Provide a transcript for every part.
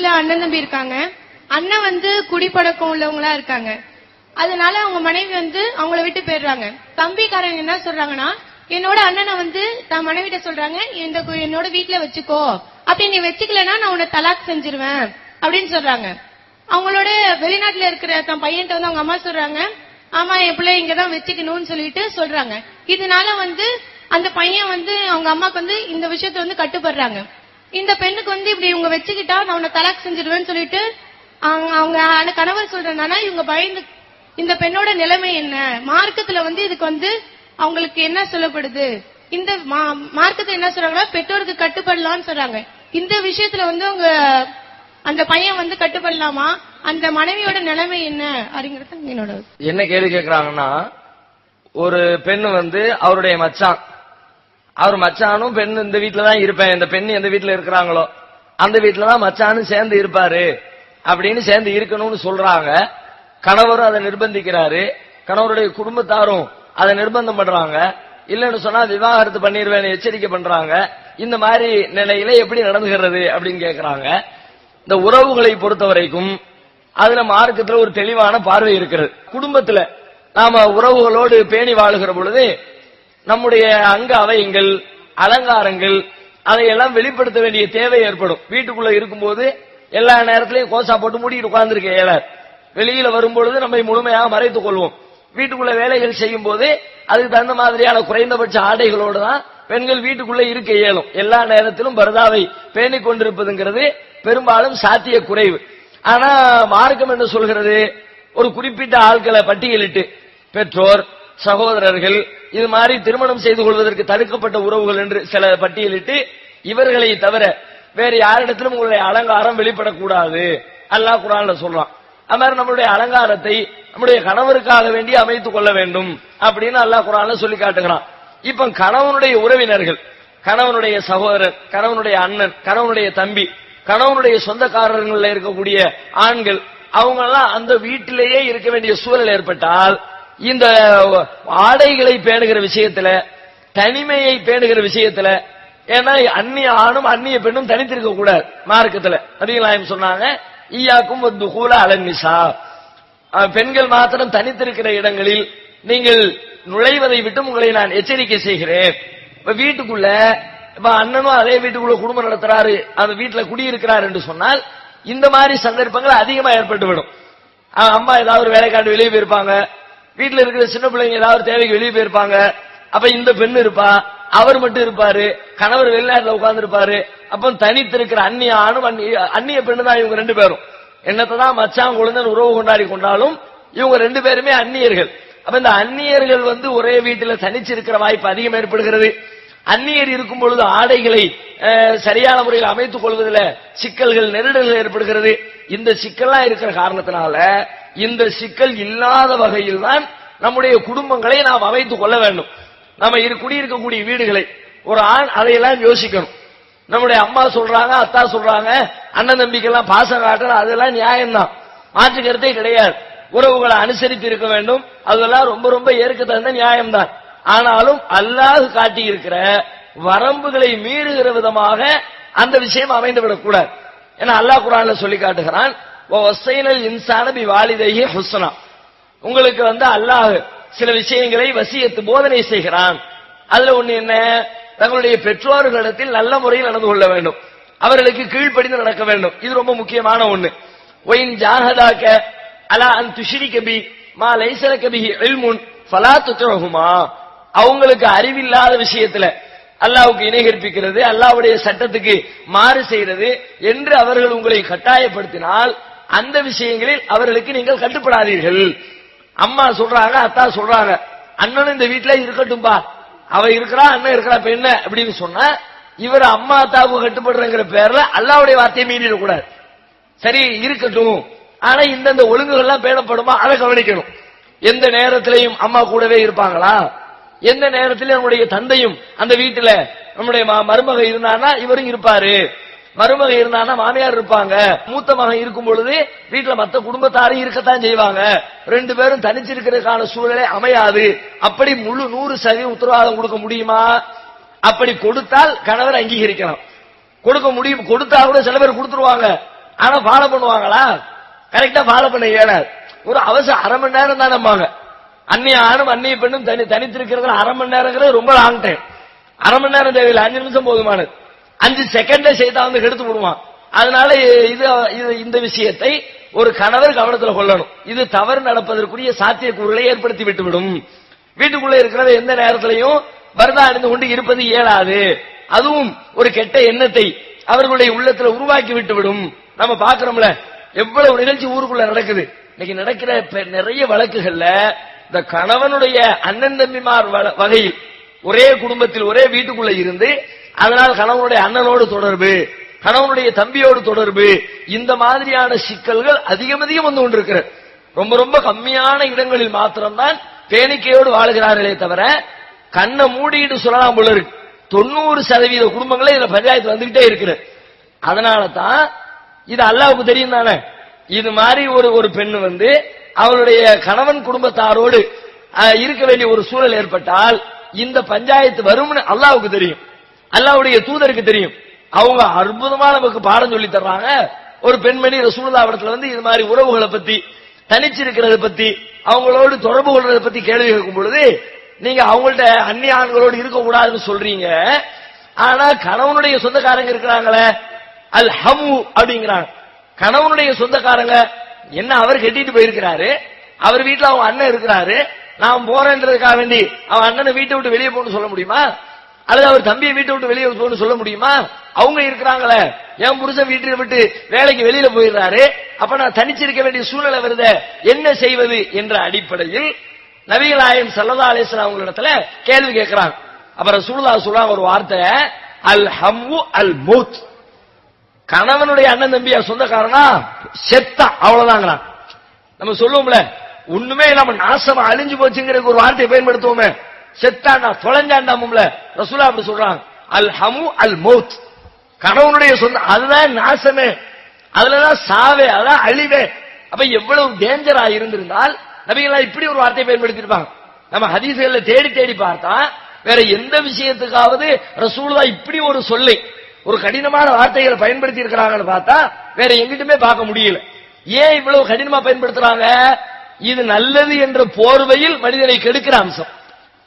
குடும்பத்துல அண்ணன் தம்பி இருக்காங்க. அண்ணன் வந்து குடிப்பழக்கம் உள்ளவங்களா இருக்காங்க. அதனால அவங்க மனைவி வந்து அவங்கள விட்டு போயிடுறாங்க. தம்பிக்காரங்க என்ன சொல்றாங்கன்னா என்னோட அண்ணனை வந்து தன் மனைவிட்ட சொல்றாங்க இந்த என்னோட வீட்டுல வச்சுக்கோ. அப்படி நீ வச்சுக்கலன்னா நான் உன்னை தலாக் செஞ்சிருவேன். அப்படின்னு சொல்றாங்க. அவங்களோட வெளிநாட்டுல இருக்கிற தன் பையன்ட்ட வந்து அவங்க அம்மா சொல்றாங்க ஆமா என் பிள்ளை இங்கதான் வச்சுக்கணும்னு சொல்லிட்டு சொல்றாங்க. இதனால வந்து அந்த பையன் வந்து அவங்க அம்மாக்கு வந்து இந்த விஷயத்த வந்து கட்டுப்படுறாங்க. இந்த பெண்ணுக்கு வந்து இப்படி இவங்க வச்சுக்கிட்டா நான் உன்னை தலாக் செஞ்சிருவேன்னு சொல்லிட்டு அவங்க அவங்க அந்த கணவர் சொல்றேன்னா இவங்க பயந்து இந்த பெண்ணோட நிலைமை என்ன? மார்க்கத்துல வந்து இதுக்கு வந்து அவங்களுக்கு என்ன சொல்லப்படுது? இந்த மா- என்ன சொல்றாங்கன்னா பெற்றோருக்கு கட்டுப்படலாம்னு சொல்றாங்க. இந்த விஷயத்துல வந்து அவங்க அந்த பையன் வந்து கட்டுப்படலாமா? அந்த மனைவியோட நிலைமை என்ன? அப்படிங்கறது என்னோட என்ன கேள்வி கேக்குறாங்கன்னா ஒரு பெண் வந்து அவருடைய மச்சான். அவர் மச்சானும் பெண் இந்த வீட்டில தான் இருப்பேன். இந்த பெண் எந்த வீட்டில் இருக்கிறாங்களோ அந்த வீட்டுல தான் மச்சானும் சேர்ந்து இருப்பாரு. அப்படின்னு சேர்ந்து இருக்கணும்னு சொல்றாங்க. கணவரும் அதை நிர்பந்திக்கிறாரு. கணவருடைய குடும்பத்தாரும் அதை நிர்பந்தம் பண்றாங்க. இல்லைன்னு சொன்னா விவாகரத்து பண்ணிடுவேன் எச்சரிக்கை பண்றாங்க. இந்த மாதிரி நிலையில எப்படி நடந்துகிறது அப்படின்னு கேக்குறாங்க. இந்த உறவுகளை பொறுத்த வரைக்கும் அதுல மார்க்கத்துல ஒரு தெளிவான பார்வை இருக்கிறது. குடும்பத்துல நாம உறவுகளோடு பேணி வாழுகிற பொழுது நம்முடைய அங்க அவையங்கள் அலங்காரங்கள் அதையெல்லாம் வெளிப்படுத்த வேண்டிய தேவை ஏற்படும். வீட்டுக்குள்ள இருக்கும்போது எல்லா நேரத்திலையும் கோசா போட்டு மூடிட்டு உட்கார்ந்துருக்க இயலாது. வெளியில வரும்பொழுது நம்மை முழுமையாக மறைத்துக் கொள்வோம். வீட்டுக்குள்ள வேலைகள் செய்யும் போது அதுக்கு தகுந்த மாதிரியான குறைந்தபட்ச ஆடைகளோடு தான் பெண்கள் வீட்டுக்குள்ள இருக்க இயலும். எல்லா நேரத்திலும் பரதாவை பேணிக் கொண்டிருப்பதுங்கிறது பெரும்பாலும் சாத்திய குறைவு ஆனா மார்க்கம் என்ன சொல்கிறது? ஒரு குறிப்பிட்ட ஆட்களை பட்டியலிட்டு பெற்றோர் சகோதரர்கள் இது மாதிரி திருமணம் செய்து கொள்வதற்கு தடுக்கப்பட்ட உறவுகள் என்று சில பட்டியலிட்டு இவர்களை தவிர வேற யாரிடத்திலும் உங்களுடைய அலங்காரம் வெளிப்படக்கூடாது. அல்லாஹ் குரான்ல சொல்றான். அது மாதிரி நம்மளுடைய அலங்காரத்தை நம்முடைய கணவருக்காக வேண்டி அமைத்துக் கொள்ள வேண்டும் அப்படின்னு அல்லாஹ் குரான்ல சொல்லி காட்டுகிறான். இப்ப கணவனுடைய உறவினர்கள் கணவனுடைய சகோதரர் கணவனுடைய அண்ணன் கணவனுடைய தம்பி கணவனுடைய சொந்தக்காரர்கள்ல இருக்கக்கூடிய ஆண்கள் அவங்க எல்லாம் அந்த வீட்டிலேயே இருக்க வேண்டிய சூழல் ஏற்பட்டால் இந்த ஆடைகளை பேணுகிற விஷயத்துல தனிமையை பேணுகிற விஷயத்துல ஏன்னா அந்நிய ஆணும் அந்நிய பெண்ணும் தனித்திருக்க கூடாது மார்க்கத்துல. அதிகலாயம் சொன்னாங்க ஈயாக்கும் ஒரு துகூல அலன்னிசா பெண்கள் மாத்திரம் தனித்திருக்கிற இடங்களில் நீங்கள் நுழைவதை விட்டு உங்களை நான் எச்சரிக்கை செய்கிறேன். இப்ப வீட்டுக்குள்ள இப்ப அண்ணனும் அதே வீட்டுக்குள்ள குடும்பம் நடத்துறாரு அந்த வீட்டுல குடியிருக்கிறார் என்று சொன்னால் இந்த மாதிரி சந்தர்ப்பங்கள் அதிகமா ஏற்பட்டுவிடும். அம்மா ஏதாவது ஒரு வேலைக்காண்டு வெளியே போயிருப்பாங்க வீட்டுல இருக்கிற சின்ன பிள்ளைங்க ஏதாவது தேவைக்கு வெளியே போயிருப்பாங்க. அப்ப இந்த பெண் இருப்பா அவர் மட்டும் இருப்பாரு கணவர் வெளிநாட்டுல உட்கார்ந்து இருப்பாரு அப்ப தனித்திருக்கிற அந்நிய ஆணும் அந்நிய அந்நிய பெண்ணு தான் இவங்க ரெண்டு பேரும். என்னத்தை தான் மச்சான் குழந்தை உறவு கொண்டாடி கொண்டாலும் இவங்க ரெண்டு பேருமே அந்நியர்கள். அப்ப இந்த அந்நியர்கள் வந்து ஒரே வீட்டுல தனிச்சிருக்கிற வாய்ப்பு அதிகம் ஏற்படுகிறது. அந்நியர் இருக்கும் பொழுது ஆடைகளை சரியான முறையில் அமைத்துக் கொள்வதில் சிக்கல்கள் நெருடல்கள் ஏற்படுகிறது. இந்த சிக்கல்லாம் இருக்கிற காரணத்தினால இந்த சிக்கல் இல்லாத வகையில் தான் நம்முடைய குடும்பங்களை நாம் அமைத்துக் கொள்ள வேண்டும். நம்ம இரு குடியிருக்கக்கூடிய வீடுகளை ஒரு ஆண் அதையெல்லாம் யோசிக்கணும். நம்முடைய அம்மா சொல்றாங்க அத்தா சொல்றாங்க அண்ணன் தம்பிக்கெல்லாம் பாசம் காட்டுறது அதெல்லாம் நியாயம்தான். மாற்று கருத்தே கிடையாது. உறவுகளை அனுசரித்து இருக்க வேண்டும். அதெல்லாம் ரொம்ப ரொம்ப ஏற்க தகுந்த நியாயம்தான். ஆனாலும் அல்லாஹ் காட்டி இருக்கிற வரம்புகளை மீறுகிற விதமாக அந்த விஷயம் அமைந்து விடக்கூடாது ஏன்னா அல்லாஹ் குரான்ல சொல்லி காட்டுகிறான் ஒசைனல் இன்சான பி வாலிதையே ஹுஸ்னா உங்களுக்கு வந்து அல்லாஹ் சில விஷயங்களை வசியத்து போதனை செய்கிறான். அதுல ஒண்ணு என்ன? தங்களுடைய பெற்றோர்களிடத்தில் நல்ல முறையில் நடந்து கொள்ள வேண்டும். அவர்களுக்கு கீழ்ப்படிந்து நடக்க வேண்டும். இது ரொம்ப முக்கியமான ஒண்ணு. ஒயின் ஜாகதாக்க அலா அன் துஷிரி கபி மா லைசலக்க கபி இல்முன் ஃபலா துத்ரஹுமா அவங்களுக்கு அறிவில்லாத விஷயத்துல அல்லாவுக்கு இணை கற்பிக்கிறது அல்லாஹ்வுடைய சட்டத்துக்கு மாறு செய்யறது என்று அவர்கள் உங்களை கட்டாயப்படுத்தினால் அந்த விஷயங்களில் அவர்களுக்கு நீங்கள் கட்டுப்படாதீர்கள். அம்மா சொல்றாங்க அத்தா சொல்றாங்க. அண்ணனும் இந்த வீட்டுல இருக்கட்டும்பா. அவ இருக்கிறா அண்ணன் இருக்கிறா இப்ப என்ன? அப்படின்னு சொன்னா இவர் அம்மா அத்தாவு கட்டுப்படுறங்கிற பேர்ல அல்லாவுடைய வார்த்தையை மீறிடக்கூடாது. சரி இருக்கட்டும். ஆனா இந்தந்த ஒழுங்குகள்லாம் பேணப்படுமா? அதை கவனிக்கணும். எந்த நேரத்திலையும் அம்மா கூடவே இருப்பாங்களா? எந்த நேரத்திலையும் நம்முடைய தந்தையும் அந்த வீட்டுல நம்முடைய ம- மருமக இருந்தானா? இவரும் இருப்பாரு. மருமக இருந்தானா மாமியார் இருப்பாங்க மூத்த மகன் இருக்கும் பொழுது வீட்டுல மத்த குடும்பத்தாரும் இருக்கத்தான் செய்வாங்க. ரெண்டு பேரும் தனிச்சிருக்கிறதுக்கான சூழலே அமையாது. அப்படி முழு நூறு சதவீதம் உத்தரவாதம் கொடுக்க முடியுமா? அப்படி கொடுத்தால் கணவர் அங்கீகரிக்கணும் கொடுக்க முடியும் கொடுத்தா கூட சில பேர் கொடுத்துருவாங்க. ஆனா ஃபாலோ பண்ணுவாங்களா? கரெக்டா ஃபாலோ பண்ண இயலாது. ஒரு அவசரம் அரை மணி நேரம் தான் நம்பாங்க. அந்நிய ஆணும் அந்நிய பெண்ணும் தனி தனித்திருக்கிறதுல அரை மணி நேரங்கிறது ரொம்ப லாங் டைம் அரை மணி நேரம் தேவையில்லை அஞ்சு நிமிஷம் போதுமானது. அஞ்சு செகண்ட்ல செய்தா வந்து கெடுத்து விடுவான். அதனால இது இது இந்த விஷயத்தை ஒரு கணவர் கவனத்தில் கொள்ளணும். இது தவறு நடப்பதற்குரிய சாத்தியக்கூறுகளை ஏற்படுத்தி விட்டுவிடும். வீட்டுக்குள்ள இருக்கிறத எந்த நேரத்திலையும் பரதா அணிந்து கொண்டு இருப்பது இயலாது. அதுவும் ஒரு கெட்ட எண்ணத்தை அவர்களுடைய உள்ளத்துல உருவாக்கி விட்டுவிடும். நம்ம பாக்குறோம்ல எவ்வளவு நிகழ்ச்சி ஊருக்குள்ள நடக்குது. இன்னைக்கு நடக்கிற பெ- நிறைய வழக்குகள்ல இந்த கணவனுடைய அண்ணன் தம்பிமார் வ- வகையில் ஒரே குடும்பத்தில் ஒரே வீட்டுக்குள்ள இருந்து அதனால் கணவனுடைய அண்ணனோடு தொடர்பு கணவனுடைய தம்பியோடு தொடர்பு இந்த மாதிரியான சிக்கல்கள் அதிகம் அதிகம் வந்து கொண்டிருக்கிறது. ரொம்ப ரொம்ப கம்மியான இடங்களில் மாத்திரம்தான் பேணிக்கையோடு வாழுகிறார்களே தவிர கண்ணை மூடிட்டு சொல்லலாம் போல இருக்கு. தொண்ணூறு சதவீத குடும்பங்களே இதுல பஞ்சாயத்து வந்துகிட்டே இருக்கிற அதனால தான் இது அல்லாவுக்கு தெரியும் தானே. இது மாதிரி ஒரு ஒரு பெண் வந்து அவளுடைய கணவன் குடும்பத்தாரோடு இருக்க வேண்டிய ஒரு சூழல் ஏற்பட்டால் இந்த பஞ்சாயத்து வரும்னு அல்லாவுக்கு தெரியும். அல்லாவுடைய தூதருக்கு தெரியும். அவங்க அற்புதமா நமக்கு பாடம் சொல்லி தர்றாங்க. ஒரு பெண்மணி ரசூலுல்லாஹ் இடத்துல வந்து இது மாதிரி உறவுகளை பத்தி தனிச்சிருக்கிறத பத்தி அவங்களோடு தொடர்பு கொள்றதை பத்தி கேள்வி கேட்கும் பொழுது நீங்க அவங்கள்ட்ட அந்நிய ஆண்களோடு இருக்க கூடாதுன்னு சொல்றீங்க. ஆனா கணவனுடைய சொந்தக்காரங்க இருக்கிறாங்களே அல் ஹமு அப்படிங்கிறாங்க. கணவனுடைய சொந்தக்காரங்க என்ன அவர் கட்டிட்டு போயிருக்கிறாரு? அவர் வீட்டுல அவங்க அண்ணன் இருக்கிறாரு. நான் போறேன்றதுக்காக வேண்டி அவன் அண்ணனை வீட்டை விட்டு வெளியே போகணும்னு சொல்ல முடியுமா? அல்லது அவர் தம்பியை வீட்டை விட்டு வெளியே போகணும்னு சொல்ல முடியுமா? அவங்க இருக்கிறாங்களே. என் புருஷன் வீட்டை விட்டு வேலைக்கு வெளியில போயிடுறாரு. அப்ப நான் தனிச்சிருக்க வேண்டிய சூழ்நிலை வருத. என்ன செய்வது என்ற அடிப்படையில் நபிகள் சல்லதா அலேஸ்வரா அவங்களிடத்துல கேள்வி கேட்கிறாங்க அப்புறம் சூழ்நா சொல்றாங்க ஒரு வார்த்தை அல் ஹம்மு அல் மூத். கணவனுடைய அண்ணன் தம்பியா சொந்தக்காரனா? செத்தா அவ்வளவுதாங்கிறான். நம்ம சொல்லுவோம்ல ஒண்ணுமே நம்ம நாசம் அழிஞ்சு போச்சுங்கிறதுக்கு ஒரு வார்த்தையை பயன்படுத்துவோமே. செத்தாண்டா தொலைஞ்சாண்டாமும்ல. ரசூலா அப்படி சொல்றாங்க. அல் ஹமு அல் மௌத் கணவனுடைய சொந்த அதுதான் நாசமே. அதுலதான் சாவே அதான் அழிவே. அப்ப எவ்வளவு டேஞ்சரா இருந்திருந்தால் நபிகளா இப்படி ஒரு வார்த்தையை பயன்படுத்தியிருப்பாங்க. நம்ம ஹதீசுகள்ல தேடி தேடி பார்த்தா வேற எந்த விஷயத்துக்காவது ரசூலா இப்படி ஒரு சொல்லை ஒரு கடினமான வார்த்தைகளை பயன்படுத்தி இருக்கிறாங்கன்னு பார்த்தா வேற எங்கிட்டுமே பார்க்க முடியல. ஏன் இவ்வளவு கடினமா பயன்படுத்துறாங்க? இது நல்லது என்ற போர்வையில் மனிதனை கெடுக்கிற அம்சம்.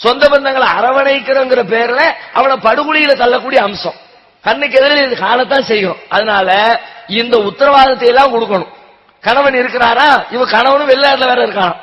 சொந்த பந்தங்களை அரவணைக்கிறங்கிற பேர்ல அவனை படுகொலியில தள்ளக்கூடிய அம்சம். கண்ணுக்கு எதிரில் இது காணத்தான் செய்யும். அதனால இந்த உத்தரவாதத்தை எல்லாம் கொடுக்கணும். கணவன் இருக்கிறாரா? இவ கணவனும் வெளிநாட்டுல வேற இருக்கான்.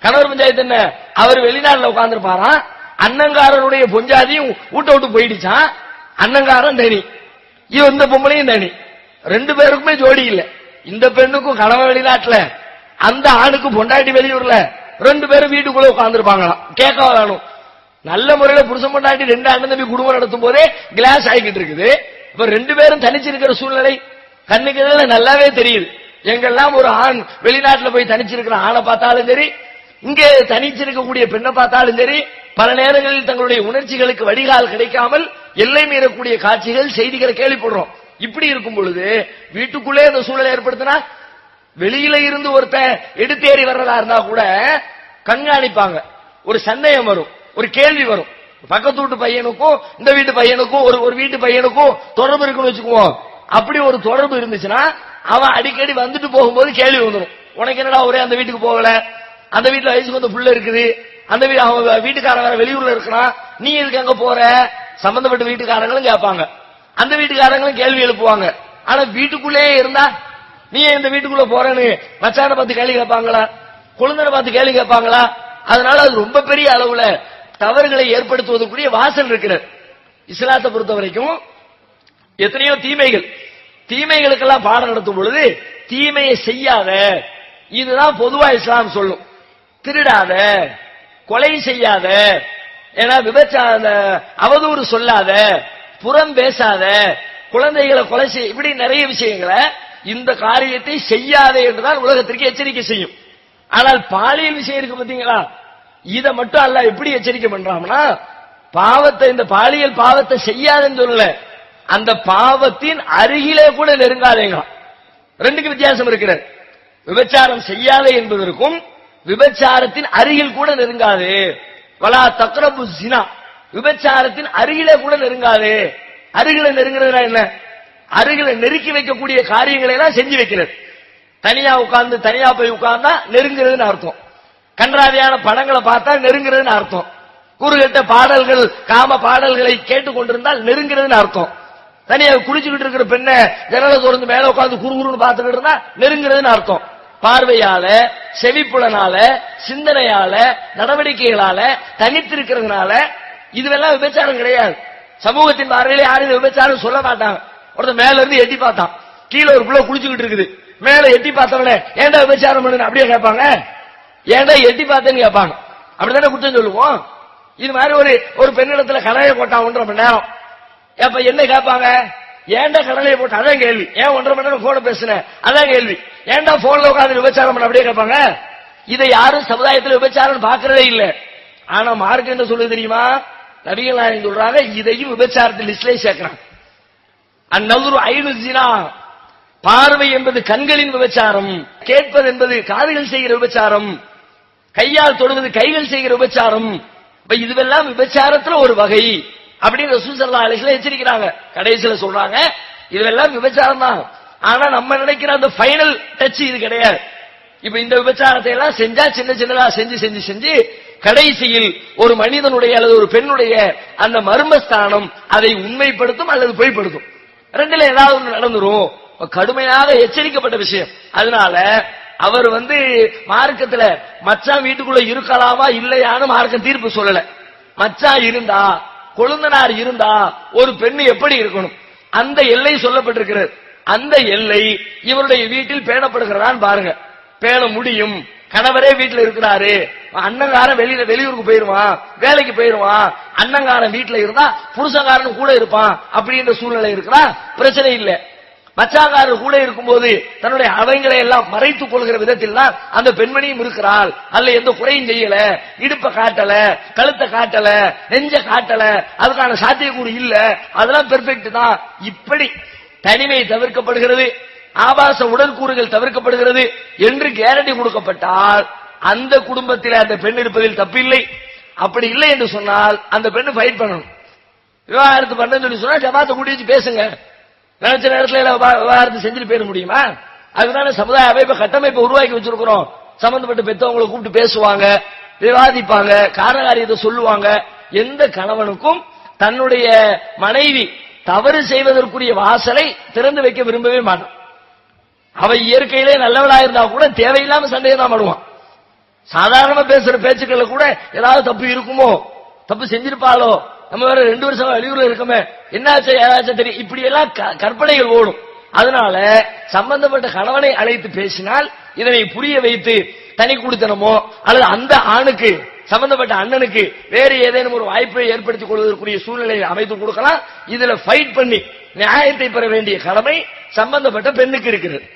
கணவர் பஞ்சாயத்து என்ன? அவர் வெளிநாட்டுல உட்கார்ந்துருப்பாராம் அண்ணங்காரனுடைய பொஞ்சாதியும் வீட்டை விட்டு போயிடுச்சான். அண்ணங்காரன் தனி. இவன் இந்த பொம்பளையும் தனி. ரெண்டு பேருக்குமே ஜோடி இல்ல. இந்த பெண்ணுக்கும் கணவன் வெளிநாட்டுல அந்த ஆணுக்கும் பொண்டாட்டி வெளியூர்ல ரெண்டு பேரும் வீட்டுக்குள்ள உட்கார்ந்துருப்பாங்களாம். கேட்க வேணும். நல்ல முறையில புருஷன் பொண்டாட்டி ரெண்டு அண்ணன் தம்பி குடும்பம் நடத்தும் போதே கிளாஸ் ஆகிக்கிட்டு இருக்குது. இப்ப ரெண்டு பேரும் தனிச்சிருக்கிற சூழ்நிலை கண்ணுக்கு நல்லாவே தெரியுது. எங்கெல்லாம் ஒரு ஆண் வெளிநாட்டுல போய் தனிச்சிருக்கிற ஆணை பார்த்தாலும் சரி இங்கே தனிச்சிருக்கக்கூடிய பெண்ணை பார்த்தாலும் சரி பல நேரங்களில் தங்களுடைய உணர்ச்சிகளுக்கு வடிகால் கிடைக்காமல் எல்லை மீறக்கூடிய காட்சிகள் செய்திகளை கேள்விப்படுறோம். இப்படி இருக்கும் பொழுது வீட்டுக்குள்ளே அந்த சூழலை ஏற்படுத்தினா வெளியில இருந்து ஒருத்தன் எடுத்தேறி வர்றதா இருந்தா கூட கண்காணிப்பாங்க. ஒரு சந்தேகம் வரும். ஒரு கேள்வி வரும். பக்கத்து வீட்டு பையனுக்கும் இந்த வீட்டு பையனுக்கும் ஒரு ஒரு வீட்டு பையனுக்கும் தொடர்பு இருக்குன்னு வச்சுக்குவோம். அப்படி ஒரு தொடர்பு இருந்துச்சுன்னா அவன் அடிக்கடி வந்துட்டு போகும்போது கேள்வி வந்துடும் உனக்கு என்னடா ஒரே அந்த வீட்டுக்கு போகல? அந்த வீட்டுல வயசுக்கு வந்து புள்ள இருக்குது. அந்த வீடு அவங்க வீட்டுக்காரன் வேற வெளியூர்ல இருக்கிறான். நீ எதுக்கு அங்க போற? சம்பந்தப்பட்ட வீட்டுக்காரங்களும் கேட்பாங்க. அந்த வீட்டுக்காரங்களும் கேள்வி எழுப்புவாங்க. ஆனா வீட்டுக்குள்ளேயே இருந்தா நீ ஏன் இந்த வீட்டுக்குள்ள போறேன்னு? மச்சான பார்த்து கேள்வி கேட்பாங்களா? குழந்தை பார்த்து கேள்வி கேட்பாங்களா? அதனால அது ரொம்ப பெரிய அளவுல தவறுகளை ஏற்படுத்துவதற்குரிய வாசல் இருக்கிறது. இஸ்லாத்தை பொறுத்த வரைக்கும் எத்தனையோ தீமைகள். தீமைகளுக்கெல்லாம் பாடம் நடத்தும் பொழுது தீமையை செய்யாத இதுதான் பொதுவா இஸ்லாம் சொல்லும். திருடாத கொலை செய்யாத ஏன்னா விபச்சார அந்த அவதூறு சொல்லாத புறம் பேசாத குழந்தைகளை கொலை செய்ய இப்படி நிறைய விஷயங்களை இந்த காரியத்தை செய்யாதே என்றுதான் உலகத்திற்கு எச்சரிக்கை செய்யும். ஆனால் பாலியல் விஷயம் இருக்கு பாத்தீங்களா இதை மட்டும் அல்ல எப்படி எச்சரிக்கை பண்றாங்கன்னா பாவத்தை இந்த பாலியல் பாவத்தை செய்யாதுன்னு சொல்லல. அந்த பாவத்தின் அருகிலே கூட நெருங்காதேங்க ரெண்டுக்கு வித்தியாசம் இருக்கிறது. விபச்சாரம் செய்யாதே என்பதற்கும் விபச்சாரத்தின் அருகில் கூட நெருங்காது. வலா தக்ரபு சினா. விபச்சாரத்தின் அருகிலே கூட நெருங்காது. அருகில நெருங்குறதுனா என்ன? அருகில நெருக்கி வைக்கக்கூடிய காரியங்களை எல்லாம் செஞ்சு வைக்கிறது. தனியா உட்கார்ந்து தனியா போய் உட்கார்ந்தா நெருங்குறதுன்னு அர்த்தம். கன்றாவியான படங்களை பார்த்தா நெருங்குறதுன்னு அர்த்தம். குறுகிட்ட பாடல்கள் காம பாடல்களை கேட்டுக் கொண்டிருந்தால் நெருங்குறதுன்னு அர்த்தம். தனியா குளிச்சுக்கிட்டு இருக்கிற பெண்ணை ஜன்னலை திறந்து மேல உட்காந்து குறுகுறுன்னு பார்த்துக்கிட்டு இருந்தா நெருங்குறதுன்னு அர்த்தம். பார்வையால செவிப்புலனால சிந்தனையால நடவடிக்கைகளால தனித்திருக்கிறதுனால இதுவெல்லாம் விபச்சாரம் கிடையாது. சமூகத்தின் பார்வையில யாரும் இது விபச்சாரம் சொல்ல மாட்டாங்க. உடனே மேல இருந்து எட்டி பார்த்தான். கீழே ஒரு பிள்ளை குளிச்சுக்கிட்டு இருக்குது. மேல எட்டி பார்த்தவனே ஏன்டா விபச்சாரம் பண்ணுன்னு? அப்படியே கேட்பாங்க. ஏன்டா எட்டி பார்த்தேன்னு கேட்பாங்க. அப்படித்தானே குற்றம் சொல்லுவோம்? இது மாதிரி ஒரு ஒரு பெண்ணிடத்துல கலையை போட்டான் ஒன்றரை மணி நேரம். அப்ப என்ன கேட்பாங்க? ஏன்டா கடலையை போட்டு? அதான் கேள்வி. ஏன் ஒன்றரை மணி நேரம் போன பேசுனேன் அதான் கேள்வி. ஏன்டா போன்ல உட்காந்து விபச்சாரம் பண்ண? அப்படியே கேட்பாங்க. இதை யாரும் சமுதாயத்தில் விபச்சாரம் பாக்குறதே இல்லை. ஆனா மார்க் என்ன சொல்லுது தெரியுமா? நபிகள் நாயகம் சொல்றாங்க இதையும் விபச்சாரத்தில் லிஸ்ட்ல சேர்க்கிறான் அந்நல்லூர் ஐநூறு ஜினா பார்வை என்பது கண்களின் விபச்சாரம். கேட்பது என்பது காதுகள் செய்கிற விபச்சாரம். கையால் தொடுவது கைகள் செய்கிற விபச்சாரம் இதுவெல்லாம் விபச்சாரத்துல ஒரு வகை. அப்படின்னு ரசூசல்லா அலிஸ்ல எச்சரிக்கிறாங்க. கடைசியில சொல்றாங்க இதுவெல்லாம் விபச்சாரம் தான் ஆனா நம்ம நினைக்கிற அந்த ஃபைனல் டச் இது கிடையாது. இப்ப இந்த விபச்சாரத்தை எல்லாம் செஞ்சா சின்ன சின்னதா செஞ்சு செஞ்சு செஞ்சு கடைசியில் ஒரு மனிதனுடைய அல்லது ஒரு பெண்ணுடைய அந்த மர்மஸ்தானம் அதை உண்மைப்படுத்தும் அல்லது பொய்ப்படுத்தும். ரெண்டுல ஏதாவது ஒன்று நடந்துரும். கடுமையாக எச்சரிக்கப்பட்ட விஷயம். அதனால அவர் வந்து மார்க்கத்துல மச்சான் வீட்டுக்குள்ள இருக்கலாமா இல்லையான்னு மார்க்கம் தீர்ப்பு சொல்லல. மச்சான் இருந்தா கொழுந்தனார் இருந்தா ஒரு பெண்ணு எப்படி இருக்கணும்? அந்த எல்லை சொல்லப்பட்டிருக்கிறது. அந்த எல்லை இவருடைய வீட்டில் பேணப்படுகிறதான் பாருங்க. பேண முடியும். கணவரே வீட்டுல இருக்கிறாரு. அண்ணங்காரன் வெளியில வெளியூருக்கு போயிருவான் வேலைக்கு போயிருவான். அண்ணங்காரன் வீட்டுல இருந்தா புருஷங்காரன் கூட இருப்பான். அப்படின்ற சூழ்நிலை இருக்கிறா? பிரச்சனை இல்லை. மச்சாக்காரர் கூட இருக்கும்போது தன்னுடைய அவங்களை எல்லாம் மறைத்துக் கொள்கிற விதத்தில் தான் அந்த பெண்மணியும் இருக்கிறாள். அல்ல எந்த குறையும் செய்யல. இடுப்ப காட்டல கழுத்தை காட்டல நெஞ்ச காட்டல அதுக்கான சாத்தியக்கூறு இல்ல. அதெல்லாம் பெர்ஃபெக்ட் தான். இப்படி தனிமை தவிர்க்கப்படுகிறது. ஆபாச உடற்கூறுகள் தவிர்க்கப்படுகிறது. என்று கேரண்டி கொடுக்கப்பட்டால் அந்த குடும்பத்தில் அந்த பெண் இருப்பதில் தப்பில்லை. அப்படி இல்லை என்று சொன்னால் அந்த பெண்ணு ஃபைட் பண்ணணும். விவாகரத்து பண்ணு சொல்லி சொன்னா ஜமாத்தை கூட்டி வச்சு பேசுங்க. நினைச்ச நேரத்தில் விவகாரத்தை செஞ்சுட்டு போயிட முடியுமா? அதுதானே சமுதாய அமைப்பு கட்டமைப்பை உருவாக்கி வச்சிருக்கிறோம். சம்பந்தப்பட்ட பெற்றவங்களை கூப்பிட்டு பேசுவாங்க விவாதிப்பாங்க காரணகாரியத்தை சொல்லுவாங்க. எந்த கணவனுக்கும் தன்னுடைய மனைவி தவறு செய்வதற்குரிய வாசலை திறந்து வைக்க விரும்பவே மாட்டான். அவ இயற்கையிலே நல்லவளா இருந்தா கூட தேவையில்லாம சந்தேகம் தான் பண்ணுவான் சாதாரணமா பேசுற பேச்சுக்கள்ல கூட ஏதாவது தப்பு இருக்குமோ? தப்பு செஞ்சிருப்பாளோ? நம்ம வேற ரெண்டு வருஷம் வெளியூர்ல இருக்கோமே. என்னாச்சு ஏதாச்சும் தெரியும் இப்படி எல்லாம் க- கற்பனைகள் ஓடும். அதனால சம்பந்தப்பட்ட கணவனை அழைத்து பேசினால் இதனை புரிய வைத்து தனி கொடுத்தனமோ அல்லது அந்த ஆணுக்கு சம்பந்தப்பட்ட அண்ணனுக்கு வேறு ஏதேனும் ஒரு வாய்ப்பை ஏற்படுத்திக் கொள்வதற்குரிய சூழ்நிலையை அமைத்து கொடுக்கலாம். இதுல ஃபைட் பண்ணி நியாயத்தை பெற வேண்டிய கடமை சம்பந்தப்பட்ட பெண்ணுக்கு இருக்கிறது.